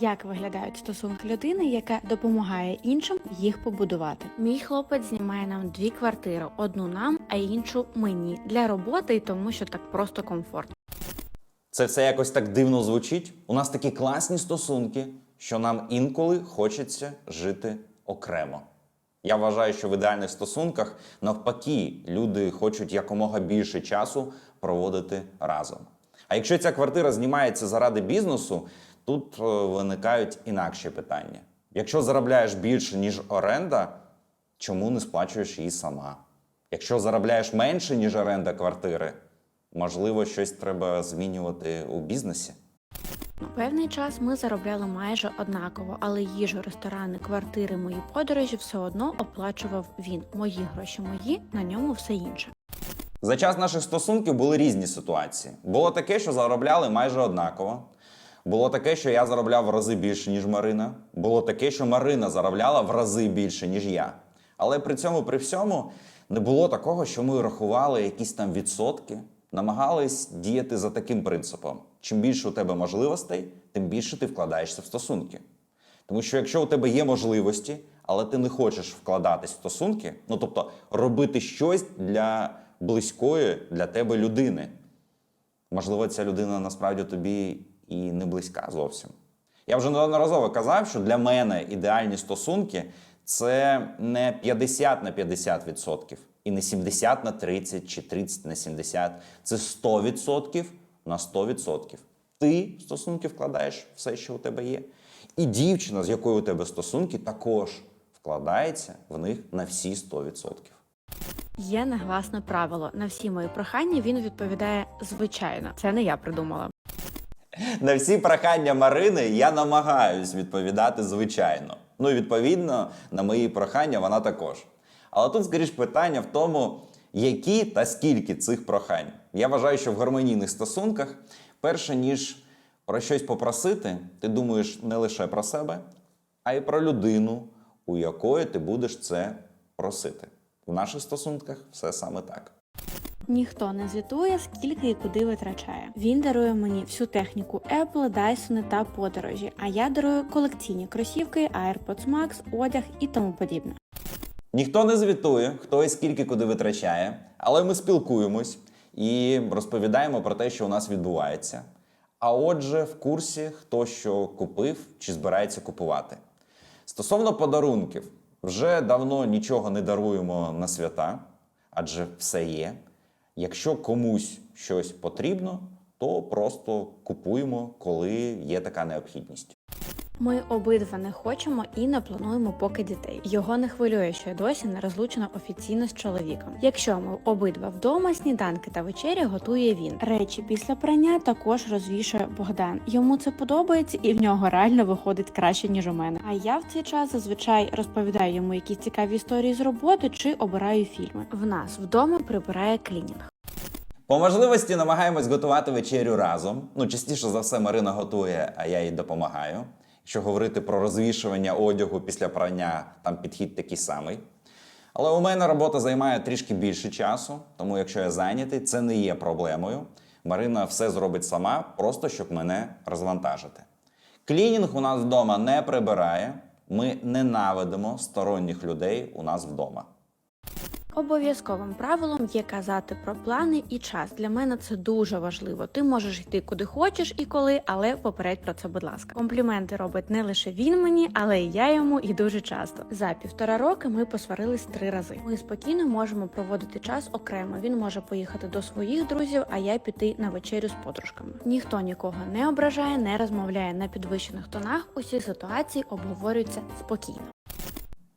Як виглядають стосунки людини, яка допомагає іншим їх побудувати? Мій хлопець знімає нам дві квартири: одну нам, а іншу мені для роботи і тому, що так просто комфортно. Це все якось так дивно звучить. У нас такі класні стосунки, що нам інколи хочеться жити окремо. Я вважаю, що в ідеальних стосунках навпаки люди хочуть якомога більше часу проводити разом. А якщо ця квартира знімається заради бізнесу, тут е, виникають інакші питання. Якщо заробляєш більше, ніж оренда, чому не сплачуєш її сама? Якщо заробляєш менше, ніж оренда квартири, можливо, щось треба змінювати у бізнесі. Певний час ми заробляли майже однаково, але їжу, ресторани, квартири, мої подорожі все одно оплачував він. Мої гроші мої, на ньому все інше. За час наших стосунків були різні ситуації. Було таке, що заробляли майже однаково. Було таке, що я заробляв в рази більше, ніж Марина. Було таке, що Марина заробляла в рази більше, ніж я. Але при цьому, при всьому, не було такого, що ми рахували якісь там відсотки, намагались діяти за таким принципом: чим більше у тебе можливостей, тим більше ти вкладаєшся в стосунки. Тому що якщо у тебе є можливості, але ти не хочеш вкладатись в стосунки, ну тобто робити щось для близької для тебе людини, можливо, ця людина насправді тобі і не близька зовсім. Я вже неодноразово казав, що для мене ідеальні стосунки це не 50 на 50% і не 70 на 30 чи 30 на 70. Це 100% на 100%. Ти в стосунки вкладаєш все, що у тебе є. І дівчина, з якою у тебе стосунки, також вкладається в них на всі 100%. Є негласне правило. На всі мої прохання він відповідає звичайно. Це не я придумала. На всі прохання Марини я намагаюсь відповідати звичайно. Ну і відповідно на мої прохання вона також. Але тут, скоріш, питання в тому, які та скільки цих прохань. Я вважаю, що в гармонійних стосунках, перше ніж про щось попросити, ти думаєш не лише про себе, а й про людину, у якої ти будеш це просити. В наших стосунках все саме так. Ніхто не звітує, скільки і куди витрачає. Він дарує мені всю техніку Apple, Dyson та подорожі, а я дарую колекційні кросівки, AirPods Max, одяг і тому подібне. Ніхто не звітує, хто і скільки куди витрачає, але ми спілкуємось і розповідаємо про те, що у нас відбувається. А отже, в курсі, хто що купив чи збирається купувати. Стосовно подарунків, вже давно нічого не даруємо на свята, адже все є. Якщо комусь щось потрібно, то просто купуємо, коли є така необхідність. Ми обидва не хочемо і не плануємо поки дітей. Його не хвилює, що я досі не розлучена офіційно з чоловіком. Якщо ми обидва вдома, сніданки та вечері готує він. Речі після прання також розвішує Богдан. Йому це подобається, і в нього реально виходить краще ніж у мене. А я в цей час зазвичай розповідаю йому якісь цікаві історії з роботи чи обираю фільми. В нас вдома прибирає клінінг. По можливості намагаємось готувати вечерю разом. Ну, частіше за все, Марина готує, а я їй допомагаю. Якщо говорити про розвішування одягу після прання, там підхід такий самий. Але у мене робота займає трішки більше часу, тому якщо я зайнятий, це не є проблемою. Марина все зробить сама, просто щоб мене розвантажити. Клінінг у нас вдома не прибирає. Ми ненавидимо сторонніх людей у нас вдома. Обов'язковим правилом є казати про плани і час. Для мене це дуже важливо. Ти можеш йти куди хочеш і коли, але попередь про це, будь ласка. Компліменти робить не лише він мені, але і я йому, і дуже часто. За півтора роки ми посварились три рази. Ми спокійно можемо проводити час окремо. Він може поїхати до своїх друзів, а я піти на вечерю з подружками. Ніхто нікого не ображає, не розмовляє на підвищених тонах. Усі ситуації обговорюються спокійно.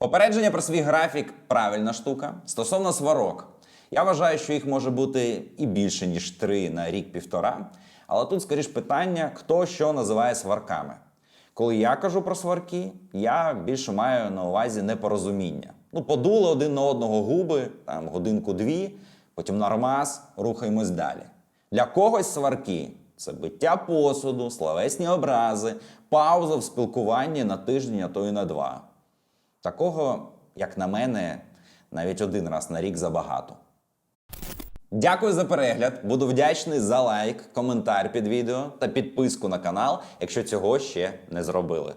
Попередження про свій графік правильна штука. Стосовно сварок, я вважаю, що їх може бути і більше, ніж три на рік-півтора. Але тут, скоріш, питання, хто що називає сварками. Коли я кажу про сварки, я більше маю на увазі непорозуміння. Ну, подули один на одного губи, там годинку-дві, потім нормаз, рухаємось далі. Для когось сварки це биття посуду, словесні образи, пауза в спілкуванні на тиждень, а то і на два. Такого, як на мене, навіть один раз на рік забагато. Дякую за перегляд. Буду вдячний за лайк, коментар під відео та підписку на канал, якщо цього ще не зробили.